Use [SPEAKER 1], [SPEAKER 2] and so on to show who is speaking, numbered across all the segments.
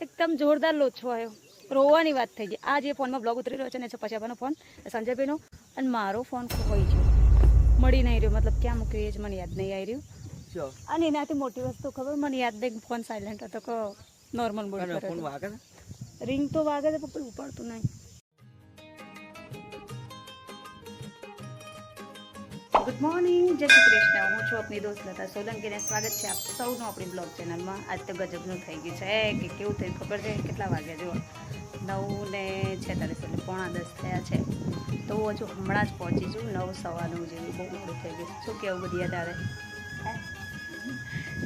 [SPEAKER 1] એકદમ જોરદાર લોચો આવ્યો. રોવાની વાત થઈ ગઈ. આ જે ફોનમાં બ્લોગ ઉતરી રહ્યો છે ને પછી આપવાનો ફોન. સંજયભાઈનો. અને મારો ફોન ખોવાઈ ગયો. મળી નહીં રહ્યો. મતલબ ક્યાં મૂક્યો એ જ મને યાદ નહીં આવી રહ્યું. અને એનાથી મોટી વસ્તુ ખબર? મને યાદ નહીં. ફોન સાયલેન્ટ હતો કે નોર્મલ બોલ
[SPEAKER 2] છે?
[SPEAKER 1] રિંગ તો વાગે છે પણ ઉપાડતું નહીં. ગુડ મોર્નિંગ જય શ્રી કૃષ્ણ. હું છું આપની દોસ્ત લતા સોલંકીને સ્વાગત છે આપ સૌનું આપણી બ્લોગ ચેનલમાં. આજ તો ગજબનું થઈ ગયું છે. કે કેવું થયું ખબર છે? કેટલા વાગ્યા જુઓ? નવ ને છેતાલીસ એટલે પોણા દસ થયા છે. તો હું હજુ હમણાં જ પહોંચી છું. નવ સવારનું જેવું બહુ મોડું થઈ ગયું શું કેવું બધી યાદ આવે? હે?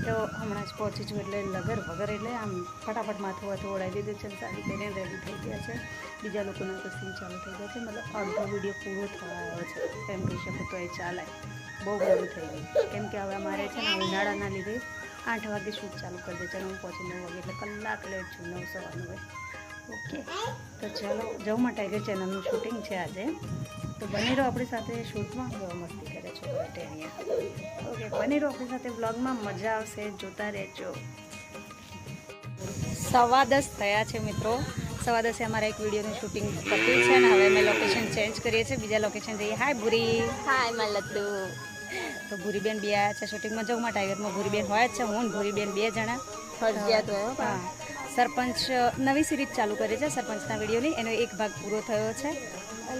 [SPEAKER 1] તો હમણાં જ પહોંચી છું એટલે લગર વગર, એટલે આમ ફટાફટ માથું વાથું ઓળાવી દીધું છે સારી પહેરીને રેડી થઈ ગયા છે. બીજા લોકોના તો સીન ચાલુ થઈ ગયા છે, મતલબ અડધો વીડિયો પૂરો થવા આવ્યો છે. એમ કહી શકું તો એ ચાલે. બહુ મોડું થઈ ગયું. કેમ કે હવે અમારે છે ને ઉનાળાના લીધે આઠ વાગે શૂટ ચાલુ કરી દે છે હું પહોંચી નવ વાગે, એટલે કલાક લેટ છું, નવ સવારનું હોય. ઓકે તો ચાલો જવમાં ટાઈગર ચેનલનું શૂટિંગ છે આજે. તો બની રહો આપણી સાથે શૂટમાં મસ્તી. કરે ઓકે બની રહો આપણી સાથે બ્લોગમાં મજા આવશે જોતા રહેજો. સવા દસ થયા છે મિત્રો. સવા દસે અમારા એક વિડીયોનું શૂટિંગ પત્યું છે ને હવે અમે લોકેશન ચેન્જ કરીએ છીએ. બીજા લોકેશન જઈએ. હાય ભૂરી.
[SPEAKER 3] હાય મલતુ
[SPEAKER 1] તો ભૂરીબેન બે આવ્યા છે શૂટિંગમાં જવું ટાઈગરમાં ભૂરીબેન હોય જ છે. હું ભૂરીબેન બે જણા.
[SPEAKER 3] ફરજિયાત હા.
[SPEAKER 1] સરપંચ નવી સિરીઝ ચાલુ કરી છે સરપંચના વિડીયોની. એનો એક ભાગ પૂરો થયો છે.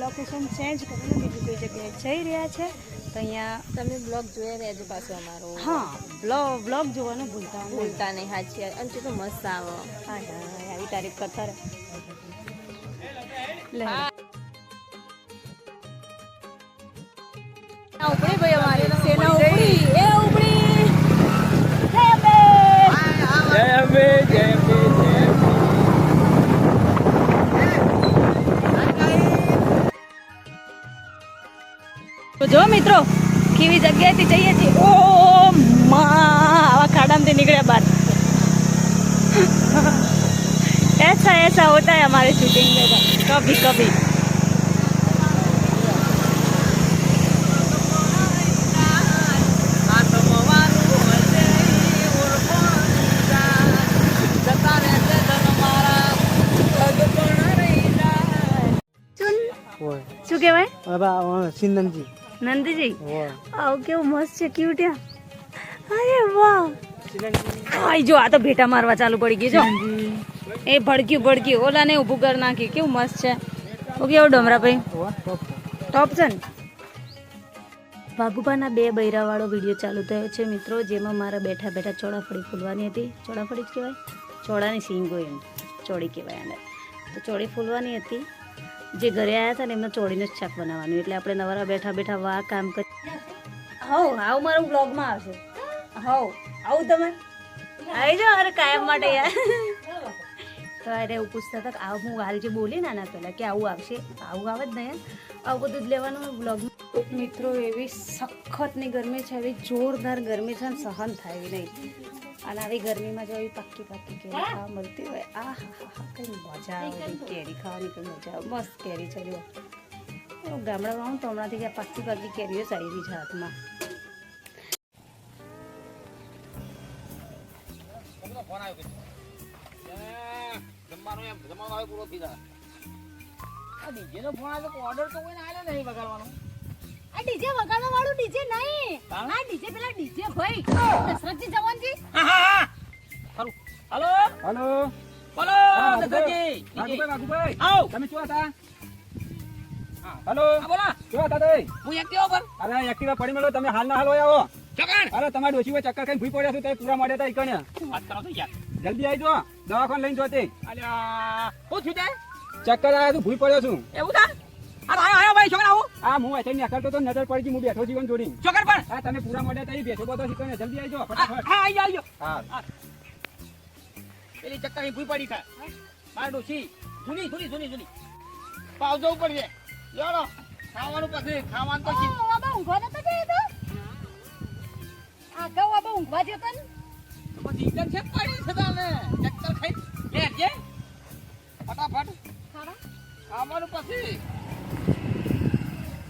[SPEAKER 1] લોકેશન ચેન્જ કરીને બીજી કોઈ જગ્યાએ જઈ રહ્યા છે. તો અહીંયા
[SPEAKER 3] તમે બ્લોગ જોયા રહેજો પાછો અમારો.
[SPEAKER 1] હા બ્લોગ બ્લોગ જોવાનું ભૂલતા
[SPEAKER 3] ભૂલતા નહીં સાચી અને તે તો મસ્ત આવો.
[SPEAKER 1] હા હા આવી તારીફ કરતા રહે. લે.
[SPEAKER 3] ઉપડી ભાઈ અમારી. સેના ઉપડી. એ ઉપડી. જય અંબે.
[SPEAKER 2] જય અંબે
[SPEAKER 1] જો મિત્રો કેવી જગ્યાએથી જઈએ છીએ ઓ મા આવા ખાડામાંથી નીકળ્યા બાદ ऐसा ऐसा होता है हमारे शूटिंग में तो कभी कभी ચુન
[SPEAKER 2] ઓય.
[SPEAKER 1] શું કહેવાય
[SPEAKER 2] હવે આ સિંદનજી
[SPEAKER 1] નંદજી. આવ કેવું મસ્ત છે ક્યુટ અરે વાહ. આઈ જો આ તો ભેટા મારવા ચાલુ પડી ગઈ જો. એ ભડક્યું ભડક્યું. ઓલા ને ઊભું કરી નાખી. કેવું મસ્ત છે. ઓકે કેવું ડમરા ભાઈ.
[SPEAKER 2] ટોપ છે.
[SPEAKER 1] ટોપ છે ને? વાઘુબાના બે બૈરાવાળો વીડિયો ચાલુ થયો છે મિત્રો જેમાં મારા બેઠા બેઠા ચોળાફળી ફૂલવાની હતી. ચોળાફળી જ કહેવાય? ચોળાની સિંગો એમ. ચોળી કહેવાય આને. તો ચોળી ફૂલવાની હતી. જે ઘરે આવ્યા હતા ને એમને ચોળીને જ શાક બનાવવાનું. એટલે આપણે નવરા બેઠા બેઠા વા કામ કરી હવ આવું મારું બ્લોગમાં આવશે. હવ આવું તમે? આવી જાઓ અરે કાયમ માટે યાર. તો અરે એવું પૂછતા હતા આવું હું હાલ જે બોલી ને આના પહેલાં કે આવું આવશે? આવું આવે જ નહીં આવું બધું જ લેવાનું બ્લોગ મિત્રો એવી સખતની ગરમી છે એવી જોરદાર ગરમી છે ને સહન થાય એવી નહીં. અને આવી ગરમીમાં જો આવી પાકી પાકી કેરી ખાવા મળતી હોય આ હા હા હા કઈ મજા આવે કેરી ખાવાની કઈ મજા આવે. મસ્ત કેરી છે જો ગામડામાં આવું તો હમણાંથી જ્યાં પાકી પાકી કેરીઓ સારી રહી છે હાથમાં.
[SPEAKER 3] આ ડીજે વગાડવા વાળું ડીજે નહીં. આ ડીજે પેલા ડીજે ભાઈ. દશરથજી જવાનજી.
[SPEAKER 2] હલો.
[SPEAKER 4] બોલો દશરથજી.
[SPEAKER 2] વાઘુભાઈ, વાઘુભાઈ.
[SPEAKER 4] આવ.
[SPEAKER 2] તમે શું હતા? હલો.
[SPEAKER 4] હા,
[SPEAKER 2] શું હતા તમે
[SPEAKER 4] હું એક્ટિવા પર
[SPEAKER 2] અરે એક્ટિવા પડી મળો તમે હાલ ના હાલો આવો.
[SPEAKER 4] ચકણ
[SPEAKER 2] અરે તમારે ડોશી ચક્કર ખાઈને ભૂઈ પડ્યા છો તે પૂરા મળ્યા હતા ઈકણે.
[SPEAKER 4] વાત કરો તો યાર?
[SPEAKER 2] જલ્દી આવી જો દવાખાને લઈને જોતે.
[SPEAKER 4] અલ્યા શું થયું છે
[SPEAKER 2] ચક્કર આવ્યા છું ભૂઈ પડ્યો છું.
[SPEAKER 4] એવું છે અરે આયો આયો ભાઈ છોકરા આવું.
[SPEAKER 2] આ હું અહીંથી નીકળતો તો નજર પડી ગઈ હું બેઠો જીવન જોડી
[SPEAKER 4] છોકર પણ.
[SPEAKER 2] હા તમે પૂરા મળ્યા હતા બેઠો બધો જલ્દી આવી જાઓ
[SPEAKER 4] હા
[SPEAKER 2] ફટાફટ.
[SPEAKER 4] હા, આઈ ગયો,
[SPEAKER 2] હા.
[SPEAKER 4] પેલી ચક્કર ભૂઈ પડી ખાય માર ડોશી જૂની જૂની જૂની જૂની. પાવ જવું પડશે. યારો ખાવાનું પછી ખાવાનું પછી. શીખ.
[SPEAKER 3] આબા ઊંઘવા નતો જઈ તો? આ કહું આબા ઊંઘવા જતો ને?
[SPEAKER 4] પછી ઈંધણ છે પડી છે તાને ચક્કર ખાઈ. લેજે ફટાફટ.
[SPEAKER 3] ખાવા?
[SPEAKER 4] ખાવાનું પછી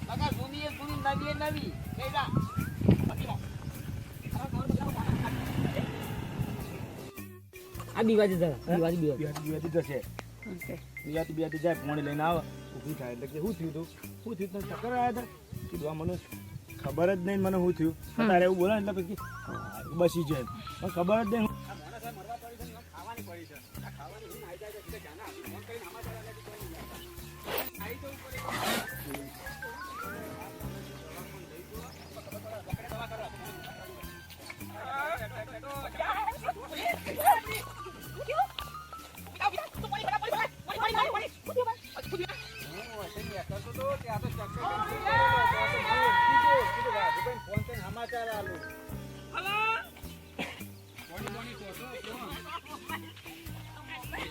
[SPEAKER 4] લગા જૂની એ જૂની નવી એ નવી કઈ જા પછી લો.
[SPEAKER 2] આ બીવાજી જરા બીવાજી બીવાજી
[SPEAKER 4] બિયાતી જશે. જાય પાણી લઈને આવે. ઊભી થાય. એટલે કે શું થયું તું? શું થયું તને ચક્કર આવ્યા હતા? કીધું આ મને ખબર જ નહીં મને શું થયું. તારે એવું બોલે એટલે પછી બસી જાય. પણ ખબર જ નહીં.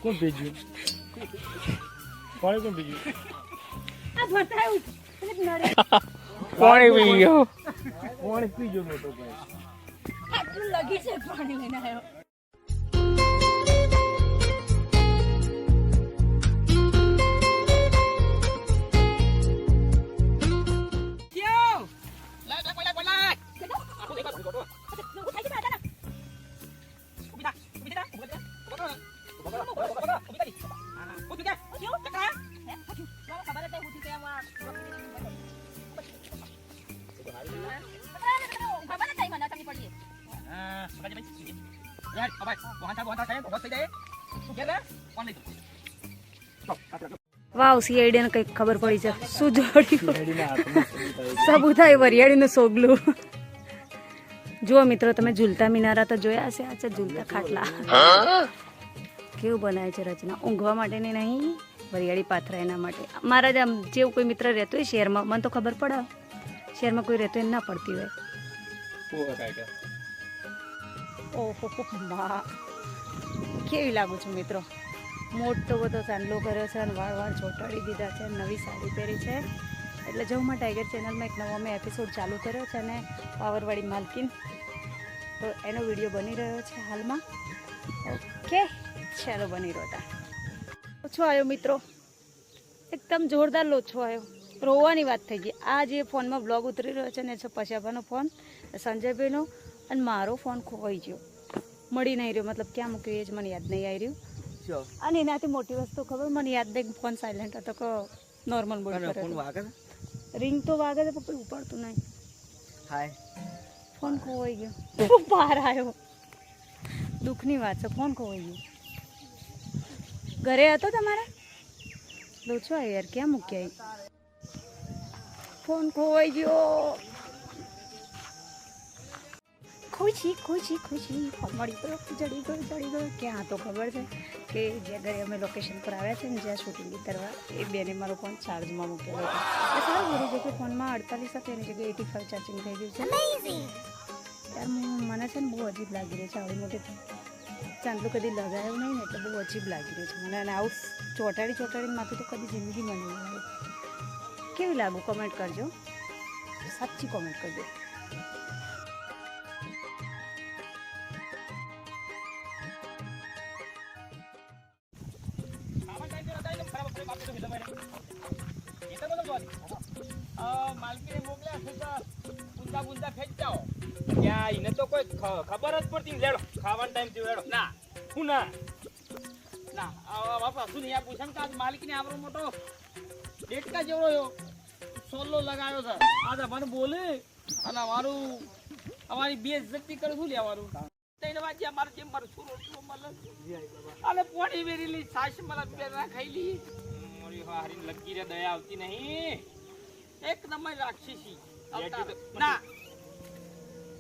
[SPEAKER 4] કોણ ભેજ્યું? કોણે કોણ ભેજ્યું?
[SPEAKER 3] આ બતાવ્યું એટલે નડે.
[SPEAKER 2] કોણે પી ગયો
[SPEAKER 4] કોણે પીજો મોટો ભાઈ?
[SPEAKER 3] આટલું લગી છે પાણી લઈને આવ્યો.
[SPEAKER 1] વાવ સીઆઈડીને કંઈક ખબર પડી છે. શું જોડ્યું?
[SPEAKER 4] સબૂત
[SPEAKER 1] થાય વરિયાળીનું સોગલું. જુઓ મિત્રો, તમે ઝૂલતા મિનારા તો જોયા હશે, આ છે ઝૂલતા ખાટલા. કેવું બનાવે છે રચના? ઊંઘવા માટેની નહીં, વરિયાળી પાથરા એના માટે. મારા જ આમ જેવું કોઈ મિત્ર રહેતો હોય શહેરમાં, મને તો ખબર પડે. શહેરમાં કોઈ રહેતો એને ના પડતી હોય.
[SPEAKER 4] શું હતા કે?
[SPEAKER 1] ઓહો મા. કેવી લાગુ છું મિત્રો? મોટો બધો ચાંદલો કર્યો છે અને વાળ વાળ ચોંટાડી દીધા છે, નવી સાડી પહેરી છે. એટલે જવું ટાઈગર ચેનલમાં એક નવો મેં એપિસોડ ચાલુ કર્યો છે અને પાવરવાળી માલકીન. તો એનો વીડિયો બની રહ્યો છે હાલમાં. ઓકે, ચાલો બની રહ્યો તા. ઓછો આવ્યો મિત્રો. એકદમ જોરદાર લોછો આવ્યો રોવાની વાત થઈ ગઈ. આ જે ફોનમાં બ્લોગ ઉતરી રહ્યો છે ને છે પશાભાનો ફોન, સંજયભાઈનો. અને મારો ફોન ખોવાઈ ગયો. મળી નહીં રહ્યો. મતલબ ક્યાં મૂક્યો એ જ મને યાદ નહીં આવી રહ્યું. અને એનાથી મોટી વસ્તુ ખબર મને યાદ નહીં ફોન સાયલેન્ટ હતો કે નોર્મલ બોલ રિંગ તો. વાગે છે? પણ ઉપાડતું નહીં. ફોન ખોવાઈ ગયો. બહાર આવ્યો. દુઃખની વાત છે ફોન ખોવાઈ ગયો. ઘરે હતો તમારા? લોચો યાર ક્યાં મૂક્યા ફોન ખોવાઈ ગયો. ખુશી ખુશી ખુશી. મળી ગયો જડી ગયો ચડી ગયો. ક્યાં તો ખબર છે કે જ્યાં ઘરે અમે લોકેશન પર આવ્યા છે ને જ્યાં શૂટિંગ કરવા એ બેને મારો ફોન ચાર્જમાં મૂકેલો હતો. એ સારું મારી જગ્યાએ ફોનમાં અડતાલીસ હતા એની જગ્યાએ એટી ફાઈવ ચાર્જિંગ થઈ ગયું છે. યાર મને છે ને બહુ અજીબ લાગી રહ્યું છે આવડી મોટી ચાંદલો કદી લગાવ્યું નહીં ને એટલે બહુ અજીબ લાગી રહ્યું છે મને. અને આવું ચોટાડી ચોટાડીને માથું તો કદી જિંદગી લાગે કેવી લાગુ? કમેન્ટ કરજો. સાચી કોમેન્ટ કરજો.
[SPEAKER 4] માલકીને મોકલ્યા છે તો ઊંધા ઊંધા ખેંચાઓ. ત્યાં એને તો કોઈ ખબર જ પડતી. લેડો ખાવાનો ટાઈમ આ બાપા શું નહીં આ પૂછે ને માલિકને આપણો મોટો ડેટકા એવો સોલો લગાવ્યો છે આ મને બોલે અને અમારું અમારી બે ઇજ્જતી કરે શું લેવાનું ત્રણ વાગ્યા મારે જેમ મારે શું મળે અને પોણી વેરેલી છાશ મળે બે ના ખાઈ લઈએ મોરી હારી લગી રે દયા આવતી નહીં. એકદમ જ રાક્ષસી. ના.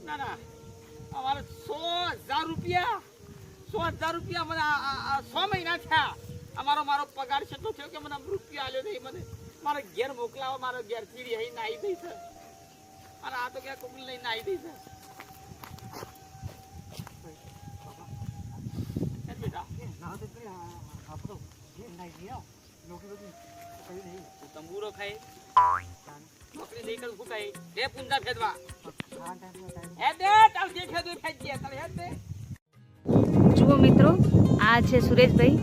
[SPEAKER 4] ના ના. અમારે સો હજાર રૂપિયા. સો હજાર રૂપિયા મને આ- આ- આ સો મહિના થયા. અમારો મારો પગાર કેટલો થયો કે મને રૂપિયા આલ્યો નહીં. મને મારે ઘેર મોકલાવો મારો ઘેર ચીડી અહીં નાહી દઈ છે અને આ તો ક્યાં કોકની લઈને નાહી દઈ છે બેટા? તું તંબુરો ખાય. નોકરી નહીં કરું શું ખાય? બે પુંજા ફેદવા હે દે તાર જે ફેદવું એ ફેંચજે. હે દે
[SPEAKER 1] જુઓ મિત્રો આ છે સુરેશભાઈ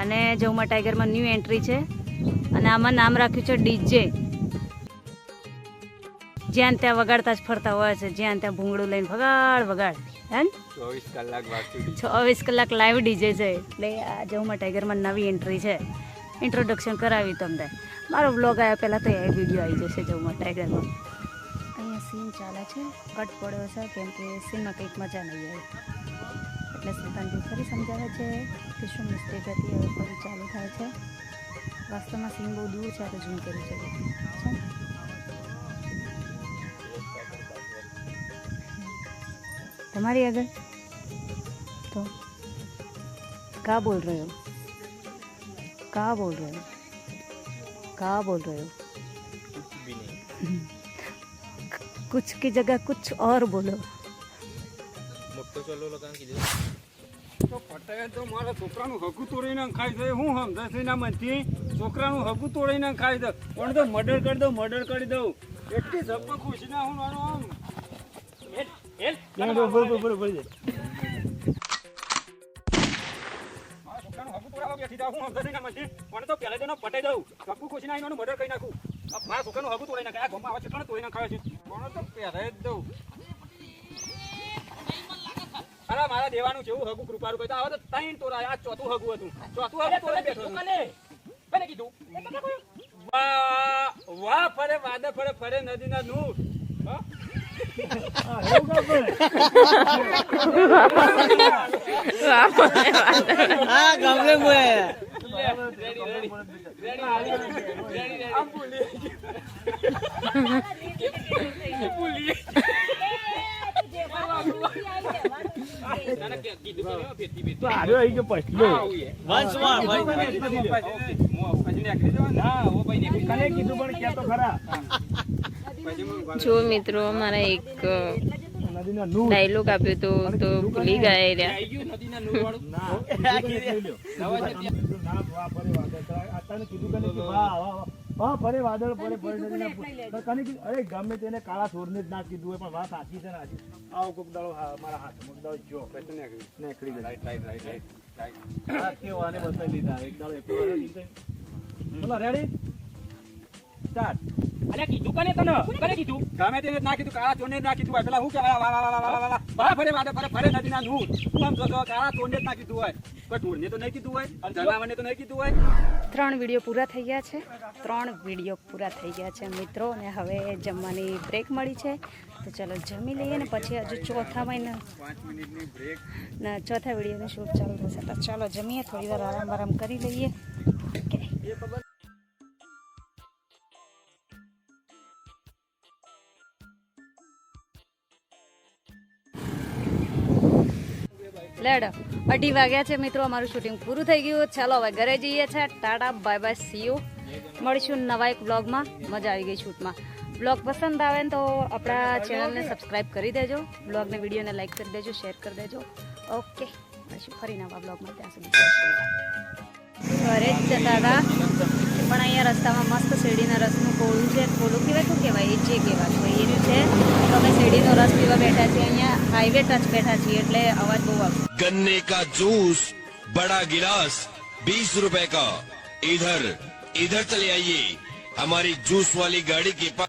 [SPEAKER 1] અને જવમાં ટાઈગરમાં ન્યૂ એન્ટ્રી છે અને આમાં નામ રાખ્યું છે ડીજે. જ્યાં ત્યાં વગાડતા જ ફરતા હોય છે જ્યાં ત્યાં ભૂંગળું લઈને વગાડ વગાડ. હે ને?
[SPEAKER 2] ચોવીસ કલાક
[SPEAKER 1] ચોવીસ કલાક લાઈવ ડીજે છે. એટલે આ જવમાં ટાઈગરમાં નવી એન્ટ્રી છે. ઇન્ટ્રોડક્શન કરાવી તમને. મારો બ્લોગ આવ્યા પહેલાં તો એ વીડિયો આવી જશે જમ્મુ ટાઈગરમાં અહીંયા સીન ચાલે છે. કટ પડ્યો છે કેમ કે સીનમાં કંઈક મજા નહીં આવી. એટલે સુલતાનજી ફરી સમજાવે છે કે શું મિસ્ટેક હતી હવે ફરી ચાલુ થાય છે. વાસ્તવમાં સીન બહુ દૂર છે તો ઝૂમ કરી છે? તમારી આગળ? તો? કા બોલ રહ્યો? हो का बोल रहे हो का बोल रहे हो
[SPEAKER 2] બી નહીં
[SPEAKER 1] कुछ की जगह कुछ और बोलो
[SPEAKER 2] મોટો ચલો લોકોને કીધું
[SPEAKER 5] તો પટેલ તો મારા છોકરાનું હગું તોડીને ખાય છે હું સમજે છે ના મનથી છોકરાનું હગું તોડીને ખાય છે પણ તો મર્ડર કરી દઉં મર્ડર કરી દઉં એટલી સપમાં ખુશી ના હું મારો આમ
[SPEAKER 4] હેલ, હેલ.
[SPEAKER 5] મારા છોકરાનું હગું તોડાવવા હું ના તો પહેલા પટાઈ દઉં. સપનું ખુશી ના એનું મર્ડર કરી નાખું. મારા છોકરાનું હગું તોડી નાખે. આ ગામમાં આવા છોકરાને તોડી નાખાય છે. પણ તો પહેરાઈ જ દઉં. અરે મારા દેવાનું કેવું હગું કૃપારું કહી આવે તો ત્રણ તોરાય આ ચોથું હગું હતું. ચોથું હગું તો બેઠો છું.
[SPEAKER 4] કોને? કોને કીધું?
[SPEAKER 5] વાહ વાહ ફરે વાદળ ફરે ફરે નદીના નૂર. હા?
[SPEAKER 4] તને કે- કીધું
[SPEAKER 5] પણ ક્યાં ખરા
[SPEAKER 6] જો મિત્રો મારે એક ડાયલોગ આપ્યો તો તો ભૂલી ગયા રહ્યા.
[SPEAKER 5] હા ફરે વાદળ ફરે ફરે નદીના કીધું અરે ગમે તેને કાળા સોરને જ ના કીધું હોય પણ વાત સાચી છે ને આવો કોક દાડો મારા મુક દાડો જો નીકળી ગયો
[SPEAKER 4] right, right, right, right, right.
[SPEAKER 5] આ કેવો બતાવી દીધા એક દાડો એક રેડી સ્ટાર્ટ.
[SPEAKER 4] અલ્યા કીધું કને તને? કોને કીધું?
[SPEAKER 5] ગમે તેને ના કીધું કાળા ચોને ના કીધું હોય. પેલા હું કે વાહ વાહ વાહ વાહ. વાહ ફરે વાદળ ફરે ફરે નદીના નું તું આમ જોશો? કાળા ચોને ના કીધું હોય. કોઈ ઢોરને તો નહીં કીધું હોય? અને જનાવરને તો નહીં કીધું હોય?
[SPEAKER 1] ત્રણ વીડિયો પૂરા થઈ ગયા છે. ત્રણ વીડિયો પૂરા થઈ ગયા છે મિત્રો. અને હવે જમવાની બ્રેક મળી છે. તો ચલો જમી લઈએ ને પછી હજુ ચોથા મહિના ના ચોથા વિડીયોની શૂટ ચાલુ થશે. તો ચાલો જમીએ થોડી વાર આરામ આરામ કરી લઈએ. ઓકે લેડ. અઢી વાગ્યા છે મિત્રો, અમારું શૂટિંગ પૂરું થઈ ગયું. ચાલો હવે ઘરે જઈએ છે. ટાટા બાય બાય સીઓ મળીશું નવા એક બ્લોગમાં મજા આવી ગઈ શૂટમાં બ્લોગ પસંદ આવે ને તો આપણા ચેનલને સબસ્ક્રાઈબ કરી દેજો. બ્લોગને વિડીયોને લાઈક કરી દેજો શેર કરી દેજો. ઓકે મળીશું ફરી નવા બ્લોગમાં ત્યાં સુધી. ઘરે જ જતા હતા પણ અહીંયા રસ્તામાં મસ્ત શેરડીના રસનું કોળું છે. કોળું કહેવાય શું કહેવાય એ જે કહેવાય તો એ છે. તો અમે શેરડીનો રસ પીવા બેઠા છીએ. અહીંયા હાઈવે ટચ બેઠા છીએ, એટલે અવાજ બહુ આવશે.
[SPEAKER 7] गन्ने का जूस बड़ा गिलास बीस रुपए का इधर इधर चले आइए हमारी जूस वाली गाड़ी के पास